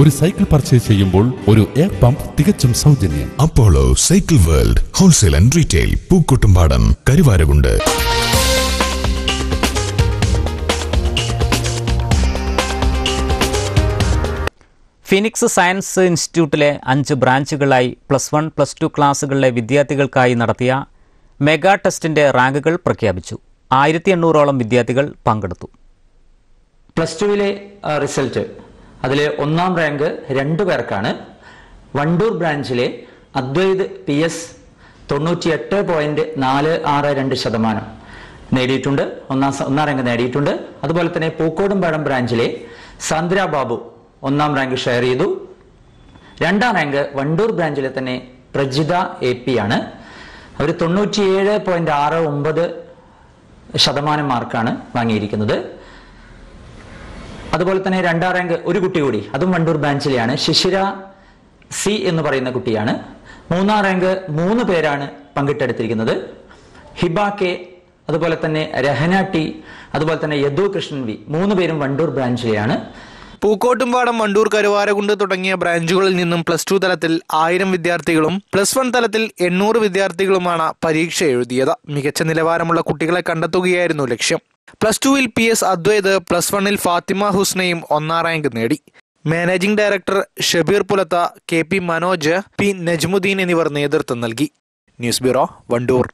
ഒരു cycle purchase ചെയ്യുമ്പോൾ ഒരു എയർ പമ്പ് തികച്ചും സൗജന്യം. Apollo cycle world wholesale and retail Pookkottumpadam Karuvarakundu. Phoenix science ഇൻസ്റ്റിറ്റ്യൂട്ടിലെ അഞ്ച് ബ്രാഞ്ചുകളായി പ്ലസ് വൺ പ്ലസ് ടു ക്ലാസ്സുകളിലെ വിദ്യാർത്ഥികൾക്കായി നടത്തിയ മെഗാ ടെസ്റ്റിന്റെ റാങ്കുകൾ പ്രഖ്യാപിച്ചു. ആയിരത്തി എണ്ണൂറോളം വിദ്യാർത്ഥികൾ പങ്കെടുത്തു. പ്ലസ് ടുവിലെ റിസൾട്ട്. അതിലെ ഒന്നാം റാങ്ക് രണ്ടു പേർക്കാണ്. വണ്ടൂർ ബ്രാഞ്ചിലെ അദ്വൈത് പി എസ് തൊണ്ണൂറ്റിയെട്ട് പോയിന്റ് നാല് ആറ് രണ്ട് ശതമാനം നേടിയിട്ടുണ്ട്. ഒന്നാം ഒന്നാം റാങ്ക് നേടിയിട്ടുണ്ട്. അതുപോലെ തന്നെ പൂക്കോടുംപാടം ബ്രാഞ്ചിലെ സാന്ദ്ര ബാബു ഒന്നാം റാങ്ക് ഷെയർ ചെയ്തു. രണ്ടാം റാങ്ക് വണ്ടൂർ ബ്രാഞ്ചിലെ തന്നെ പ്രജിത എ പി ആണ്. അവർ തൊണ്ണൂറ്റിയേഴ് പോയിന്റ് ആറ് ഒമ്പത് ശതമാനം മാർക്കാണ് വാങ്ങിയിരിക്കുന്നത്. അതുപോലെ തന്നെ രണ്ടാം റാങ്ക് ഒരു കുട്ടി കൂടി അതും വണ്ടൂർ ബ്രാഞ്ചിലെയാണ് ശിശിര സി എന്ന് പറയുന്ന കുട്ടിയാണ്. മൂന്നാം റാങ്ക് മൂന്ന് പേരാണ് പങ്കിട്ടെടുത്തിരിക്കുന്നത്. ഹിബ കെ അതുപോലെ തന്നെ രഹന ടി അതുപോലെ തന്നെ യദു കൃഷ്ണൻ വി മൂന്ന് പേരും വണ്ടൂർ ബ്രാഞ്ചിലെയാണ് പൂക്കോട്ടുംപാടം വണ്ടൂർ കരുവാരകുണ്ട് തുടങ്ങിയ ബ്രാഞ്ചുകളിൽ നിന്നും പ്ലസ് ടു തലത്തിൽ ആയിരം വിദ്യാർത്ഥികളും പ്ലസ് വൺ തലത്തിൽ എണ്ണൂറ് വിദ്യാർത്ഥികളുമാണ് പരീക്ഷ എഴുതിയത്. മികച്ച നിലവാരമുള്ള കുട്ടികളെ കണ്ടെത്തുകയായിരുന്നു ലക്ഷ്യം. പ്ലസ് ടുവിൽ പി എസ് അദ്വൈത് പ്ലസ് വണ്ണിൽ ഫാത്തിമ ഹുസ്നയും ഒന്നാം റാങ്ക് നേടി. Managing director Shabeer Pulath K P Manoj P Najmuddin എന്നിവർ നേതൃത്വം നൽകി. News bureau Vandoor.